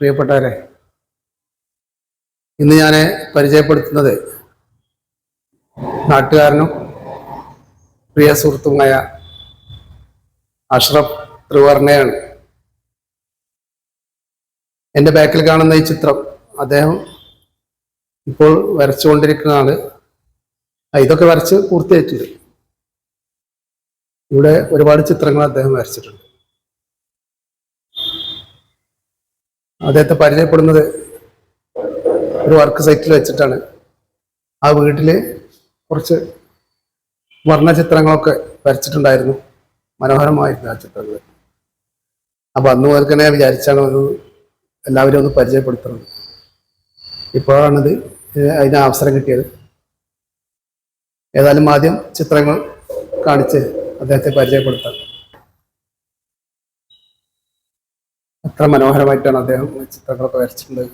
പ്രിയപ്പെട്ടവരെ ഇന്ന് ഞാൻ പരിചയപ്പെടുത്തുന്നത് നാട്ടുകാരനും പ്രിയ സുഹൃത്തുമായ അഷ്റഫ് ത്രിവർണയാണ്. എന്റെ ബാക്കിൽ കാണുന്ന ഈ ചിത്രം അദ്ദേഹം ഇപ്പോൾ വരച്ചുകൊണ്ടിരിക്കുന്നതാണ്. ഇതൊക്കെ വരച്ച് പൂർത്തിയായിട്ടുണ്ട്. ഇവിടെ ഒരുപാട് ചിത്രങ്ങൾ അദ്ദേഹം വരച്ചിട്ടുണ്ട്. അദ്ദേഹത്തെ പരിചയപ്പെടുന്നത് ഒരു വർക്ക് സൈറ്റിൽ വെച്ചിട്ടാണ്. ആ വീട്ടിൽ കുറച്ച് വർണചിത്രങ്ങളൊക്കെ വരച്ചിട്ടുണ്ടായിരുന്നു. മനോഹരമായിരുന്നു ആ ചിത്രങ്ങൾ അപ്പം അന്ന് മുതൽ തന്നെ വിചാരിച്ചാണ് ഒന്ന് എല്ലാവരും ഒന്ന് പരിചയപ്പെടുത്തുന്നത്. ഇപ്പോഴാണിത് അതിന് അവസരം കിട്ടിയത്. ഏതായാലും ആദ്യം ചിത്രങ്ങൾ കാണിച്ച് അദ്ദേഹത്തെ പരിചയപ്പെടുത്താം. എത്ര മനോഹരമായിട്ടാണ് അദ്ദേഹം ചിത്രങ്ങളൊക്കെ വരച്ചിട്ടുള്ളത്.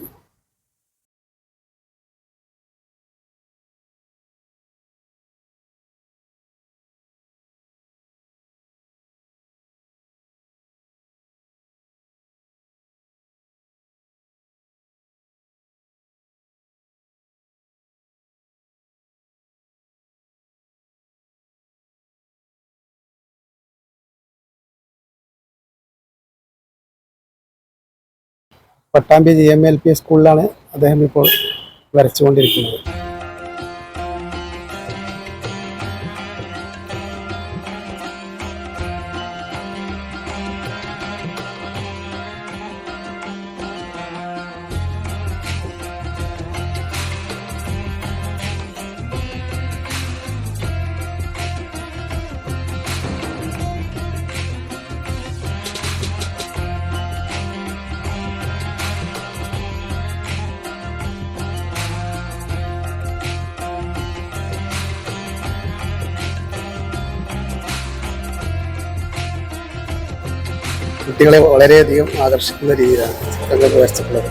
Pattambi G M L P സ്കൂളിലാണ് അദ്ദേഹം ഇപ്പോൾ വരച്ചുകൊണ്ടിരിക്കുന്നത്. കുട്ടികളെ വളരെയധികം ആകർഷിക്കുന്ന രീതിയിലാണ് ചിത്രങ്ങൾ വരച്ചിട്ടുള്ളത്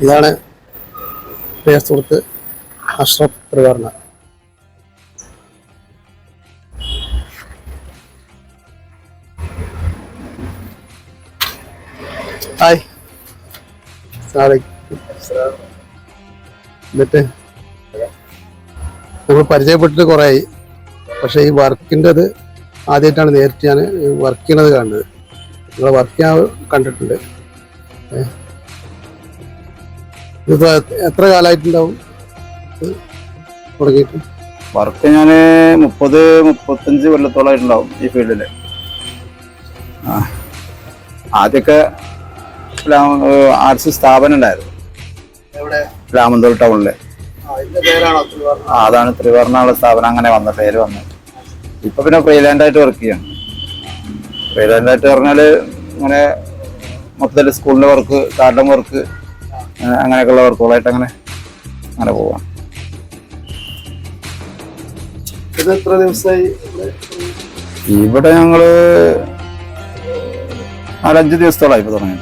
ഇതാണ് പ്രിയ സുഹൃത്ത് അഷ്റഫ് ത്രിവർണ ഹായ്. എന്നിട്ട് നമ്മൾ പരിചയപ്പെട്ടിട്ട് കുറേ ആയി പക്ഷെ ഈ വർക്കിന്റെ അത് ആദ്യമായിട്ടാണ് നേരിട്ട് ഞാൻ വർക്ക് ചെയ്യണത് കാണുന്നത് നിങ്ങളെ വർക്ക് ഞാൻ കണ്ടിട്ടുണ്ട് ഏ. ഇതിപ്പോ എത്ര കാലമായിട്ടുണ്ടാവും? തുടങ്ങിയിട്ട്? വർക്ക് ഞാൻ മുപ്പത് മുപ്പത്തഞ്ച് കൊല്ലത്തോളമായിട്ടുണ്ടാവും ഈ ഫീൽഡിൽ ആദ്യമൊക്കെ ആർട്സ് സ്ഥാപനം ഉണ്ടായിരുന്നു. രാമന്തോൾ ടൗണിൽ. അതാണ് ത്രിവർണമുള്ള സ്ഥാപനം അങ്ങനെ വന്ന പേര് വന്നത് ഇപ്പൊ പിന്നെ ഫ്രീലാൻഡ് ആയിട്ട് വർക്ക് ചെയ്യാണ് ഫ്രീലാൻഡ് ആയിട്ട് പറഞ്ഞാൽ ഇങ്ങനെ മൊത്തത്തിൽ സ്കൂളിന്റെ വർക്ക് ഗാർഡൻ വർക്ക് അങ്ങനെയൊക്കെയുള്ള വർക്കുകളായിട്ട് അങ്ങനെ അങ്ങനെ പോവാം. എത്ര ദിവസമായി ഇവിടെ? ഞങ്ങൾ നാലഞ്ച് ദിവസത്തോളായി ഇപ്പൊ തുടങ്ങി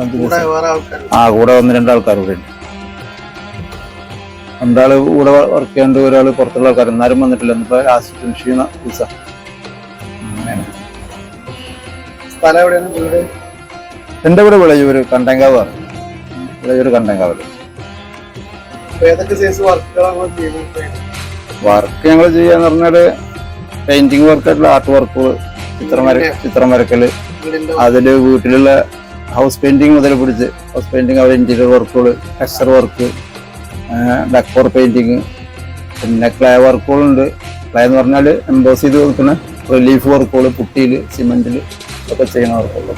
അഞ്ച് കൂടെ ദിവസം ആ കൂടെ ഒന്ന് രണ്ട് ആൾക്കാർ കൂടെ ഉണ്ട്. രണ്ടാൾ കൂടെ വർക്ക് ചെയ്യാണ്ട് ഒരാൾ പുറത്തുള്ള ആൾക്കാർ എന്നാലും വന്നിട്ടില്ല. ഇന്നിപ്പോ ലാസ്റ്റ് ഫിനിഷ് ചെയ്യുന്ന ദിവസം. അങ്ങനെയാണ്. എന്റെ ഇവിടെ വിളയൂര് കണ്ടങ്കാവ് പറയും വിളയൂര് കണ്ടം ഏതൊക്കെ സൈസ് വർക്കുകളാണ് ചെയ്യുന്നത്? വർക്ക് ഞങ്ങൾ ചെയ്യാന്ന് പറഞ്ഞാൽ പെയിന്റിങ് വർക്കായിട്ടുള്ള ആർട്ട് വർക്ക് ചിത്രം വര ചിത്രം വരക്കൽ. അതിൽ വീട്ടിലുള്ള ഹൗസ് പെയിന്റിങ് മുതൽ പിടിച്ച് ഹൗസ് പെയിന്റിങ് അവരുടെ ഇന്റീരിയർ വർക്കുകൾ ടെക്സ്ചർ വർക്ക് ഡെക്കോർ പെയിന്റിങ് പിന്നെ ക്ലേ വർക്കുകളുണ്ട് ക്ലേ എന്ന് പറഞ്ഞാൽ എംബോസ് ചെയ്ത് കൊടുക്കുന്ന റിലീഫ് വർക്കുകൾ പുട്ടിയിൽ സിമെന്റിൽ ഒക്കെ ചെയ്യുന്ന വർക്കുകൾ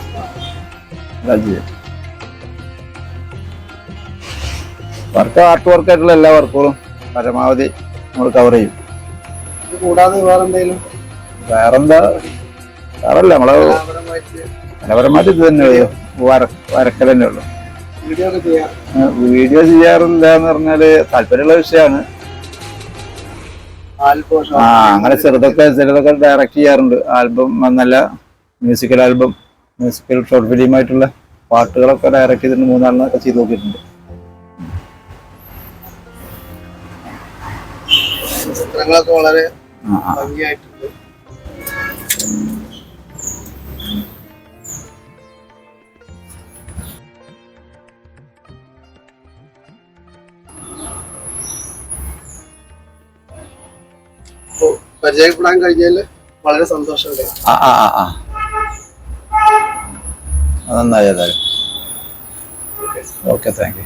ചെയ്യും. വർക്ക് ആർട്ട് വർക്കായിട്ടുള്ള എല്ലാ വർക്കുകളും പരമാവധി നമ്മൾ കവർ ചെയ്യും. ഇത് കൂടാതെ വേറെ എന്തെങ്കിലും? വേറെന്താ? വേറല്ല നമ്മളെ കലാപരമായിട്ട് ഇത് തന്നെ വര വരക്കൽ തന്നെ ഉള്ളു. വീഡിയോ ചെയ്യാറില്ല എന്ന് പറഞ്ഞാൽ താല്പര്യമുള്ള വിഷയമാണ് ആ അങ്ങനെ ചെറുതൊക്കെ ചെറുതൊക്കെ ഡയറക്റ്റ് ചെയ്യാറുണ്ട്. ആൽബം നല്ല മ്യൂസിക്കൽ ആൽബം മ്യൂസിക്കൽ ഷോർട്ട് ഫിലിമായിട്ടുള്ള പാട്ടുകളൊക്കെ ഡയറക്റ്റ് ചെയ്തിട്ടുണ്ട് മൂന്നാളിനൊക്കെ ചെയ്ത് നോക്കിയിട്ടുണ്ട്. ചിത്രങ്ങളൊക്കെ വളരെ. ഭംഗിയായിട്ടുണ്ട്. പരിചയപ്പെടാൻ കഴിഞ്ഞാൽ വളരെ സന്തോഷമുണ്ട് നന്നായി ഏതായാലും. Okay thank you